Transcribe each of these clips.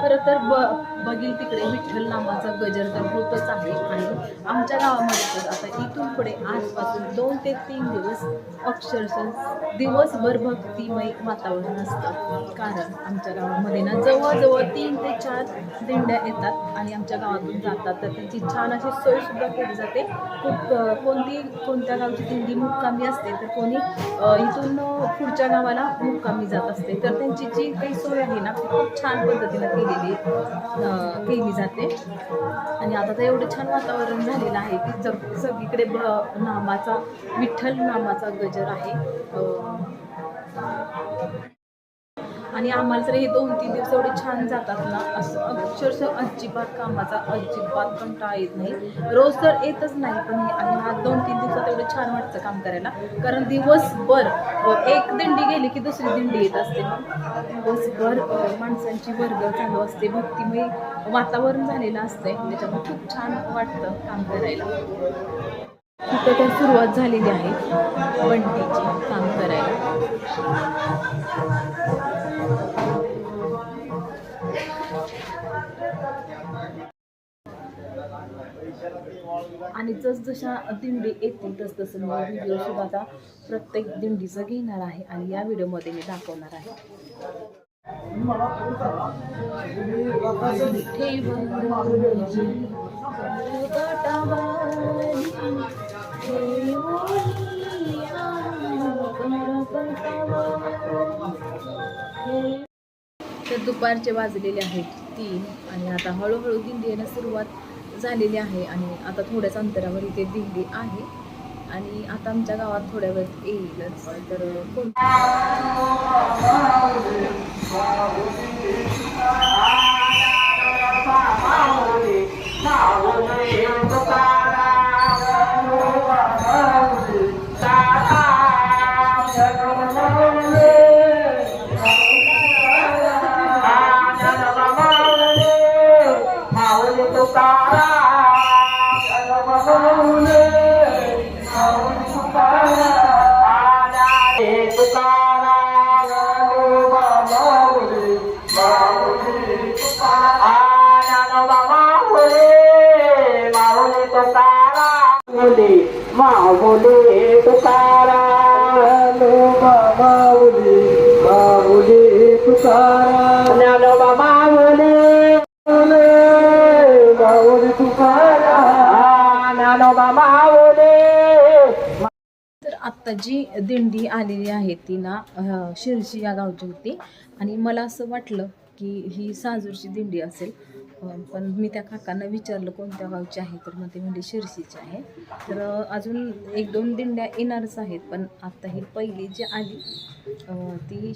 खरं तर ब बघील तिकडे विठ्ठल नामाचा गजर तर होतच आहे. आणि आमच्या गावामध्ये तर आता इथून पुढे आजपासून दोन ते तीन दिवस अक्षरशः दिवसभर भक्तिमय वातावरण असतं. कारण आमच्या गावामध्ये ना जवळजवळ तीन ते चार दिंड्या येतात आणि आमच्या गावातून जातात. तर त्यांची छान अशी सोयसुद्धा केली जाते. खूप कोणती कोणत्या गावची दिंडी मुक्कामी असते तर कोणी इथून पुढच्या गावाला मुक्कामी जात असते. तर त्यांची जी काही सोय आहे ना खूप छान पद्धतीनं केलेली केली जाते. आणि आता तर एवढं छान वातावरण झालेलं आहे की जग सगळीकडे ब नामाचा विठ्ठल नामाचा गजर आहे. आणि आम्हाला तर हे दोन तीन दिवस एवढे छान जातात ना असं अक्षरशः अजिबात कामाचा अजिबात कंटाळा येत नाही. रोज तर येतच नाही पण हे आणि हा दोन तीन दिवसात एवढं छान वाटतं काम करायला. कारण दिवसभर एक दिंडी गेली की दुसरी दिंडी येत असते दिवसभर माणसांची वर्ग चालू असते भक्तिमय वातावरण झालेलं असतंय. त्याच्यामुळे खूप छान वाटतं काम करायला. तिथं तर सुरुवात झालेली आहे. वंटीची काम करायला. आणि जसजशा दिंडी येतील तसतसं मी व्हिडिओ सुद्धा आता प्रत्येक दिंडीचं घेणार आहे आणि या व्हिडिओमध्ये मी दाखवणार आहे. तर दुपारचे वाजलेले आहेत तीन आणि आता हळूहळू दिंडी येणं सुरुवात झालेली आहे आणि आता थोड्याच अंतरावर इथे दिंडी आहे आणि आता आमच्या गावात थोड्या वेळात येईलच तर कोण माऊली तुकारा माऊली. माऊली ज्ञानोबा माऊली माऊली ज्ञानोबा माऊली. तर आत्ता जी दिंडी आलेली आहे ती ना शिरशी या गावची होती. आणि मला असं वाटलं की ही साजूरची दिंडी असेल. पण मी त्या काकांना विचारलं कोणत्या गावचे आहे? तर मग ते म्हणजे शिरशीची आहे. तर अजून एक दोन दिंड्या येणारच आहेत पण आत्ता ही पहिली जी आली ती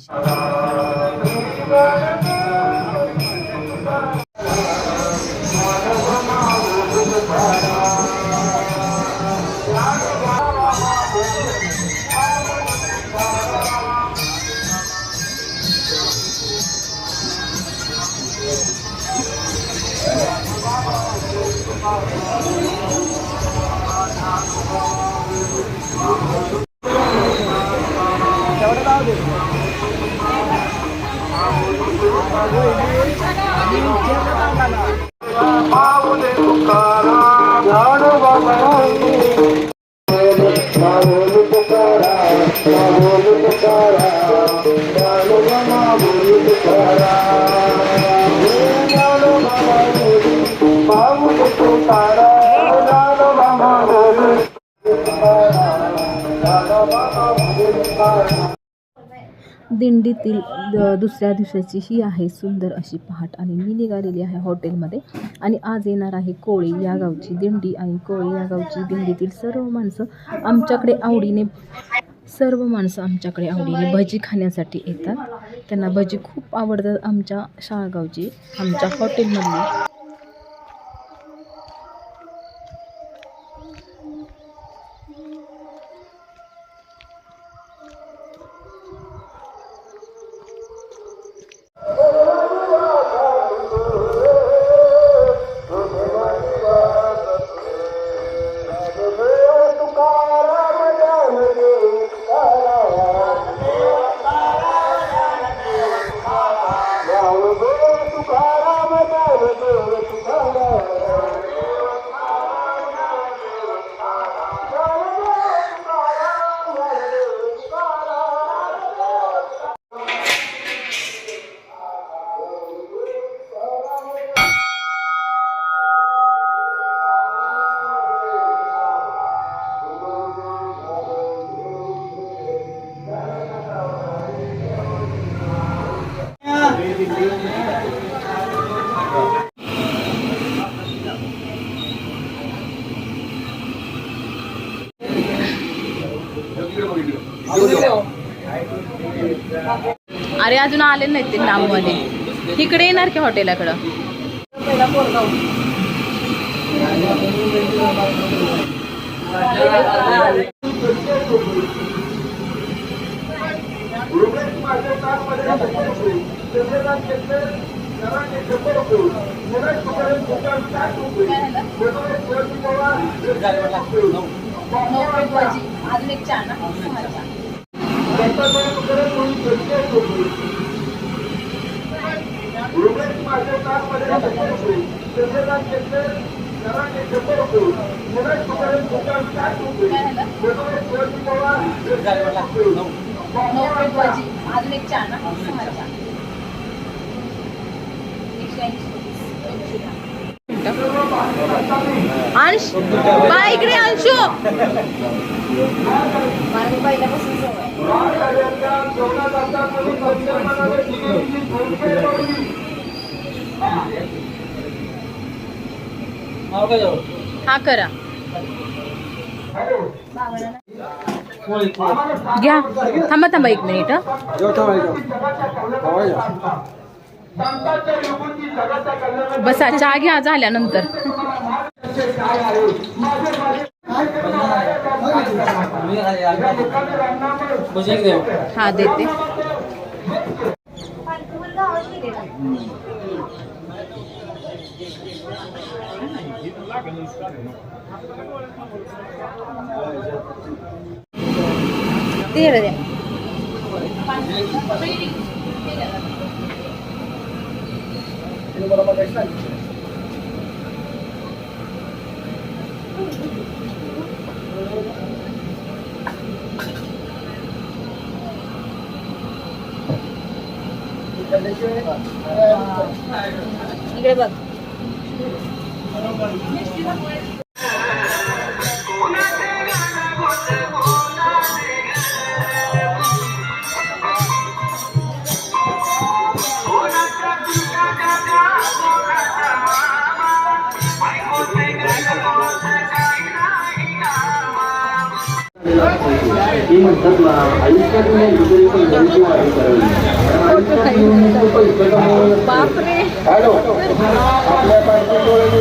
दिंडीतील द- दुसऱ्या दिवसाची ही आहे सुंदर अशी पहाट. आणि मी निघालेली आहे हॉटेलमध्ये. आणि आज येणार आहे कोळी या गावची दिंडी. आणि कोळी या गावची दिंडीतील सर्व माणसं आमच्याकडे आवडीने सर्व माणसं आमच्याकडे आवडीने भजी खाण्यासाठी येतात. त्यांना भजी खूप आवडतात आमच्या शाळगावची आमच्या हॉटेलमधली. अरे अजून आले नाहीत ते नामवाले इकडे येणार की हॉटेलाकडं अजून एक चहा ना अजून एक चहा ना? अंश. बाय इकडे अंशू. पहिल्यापासून हा करा. घ्या. थांबा थांबा एक मिनिट बसा चहा घ्या झाल्यानंतर. हा देते। ते द्या इकडे बघ. ती म्हणतात ना आयुष्यातून एक दुसरी पण आहे करावी बापरे. हॅलो. आपल्या डोळे आपले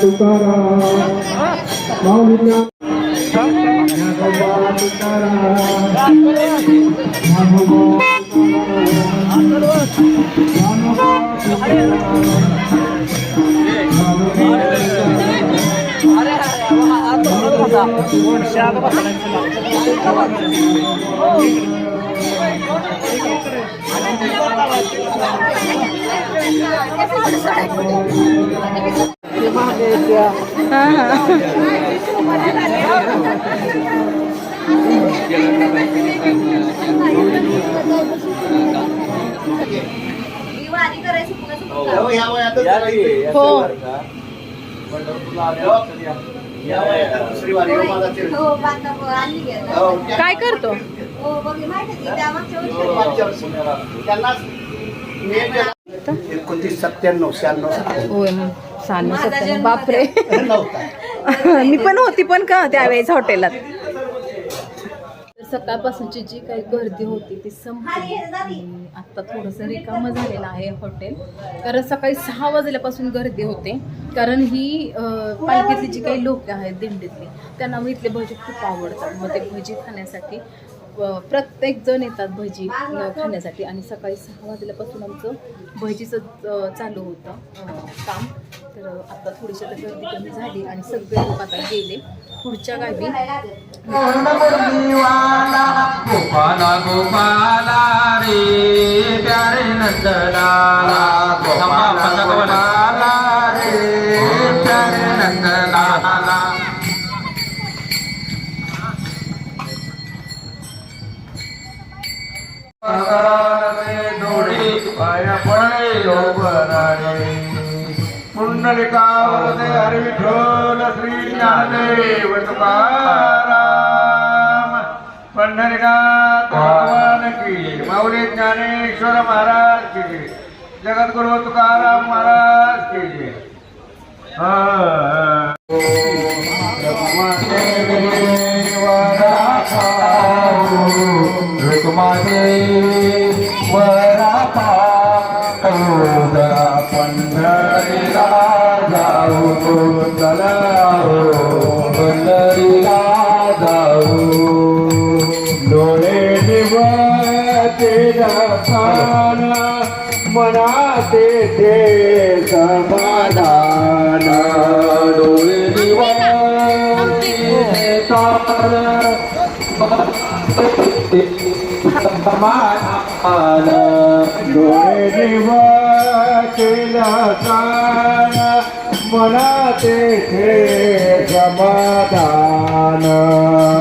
तुकाराम ज्ञानोबा हा हा. हो. काय करतो? एकोणतीस सत्त्याण्णव शहाण्णव होय सत्याण्णव. बापरे. मी पण होती पण का त्यावेळेस हॉटेलात? सकाळपासूनची जी काही गर्दी होती ती संपली. आत्ता थोडंसं रिकामं झालेलं आहे हॉटेल. कारण सकाळी सहा वाजल्यापासून गर्दी होते. कारण ही अं, पालखीतली जी काही लोक आहेत दिंडीतली त्यांना मग इथले भजी खूप आवडतात. मग ते भजी खाण्यासाठी प्रत्येक जण येतात भजी खाण्यासाठी. आणि सकाळी सहा वाजल्यापासून आमचं भजीचं चालू होतं काम. तर आता थोडीशी आता गर्दी कमी झाली आणि सगळे लोक आता गेले. पुढच्या गावी गोपाला गोपाला रे प्यारे नंदलाला. गोपाला गोपाला रे प्यारे नंदलाला. डोळे पाया पडले लोबराडे पुंडलिकावरदे हरी विठ्ठल श्री ज्ञानदेव तुकाराम पंढरीनाथ भगवान की माऊली ज्ञानेश्वर महाराज की जय. जगद्गुरु तुकाराम महाराज की जय. हा, हा. रुक्माते मनाते ते समाधान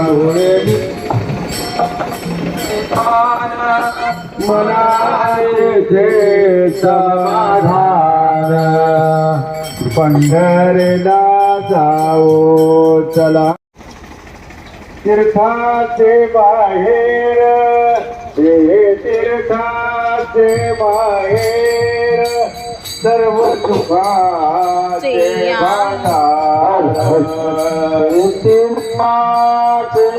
डोळे मनाते ते समाधान पंढरीला जाओ चला. तीर्थाचे बाहेर. हे तीर्थाचे बाहेर. सर्व सुखाचे भांडार तीर्थाचे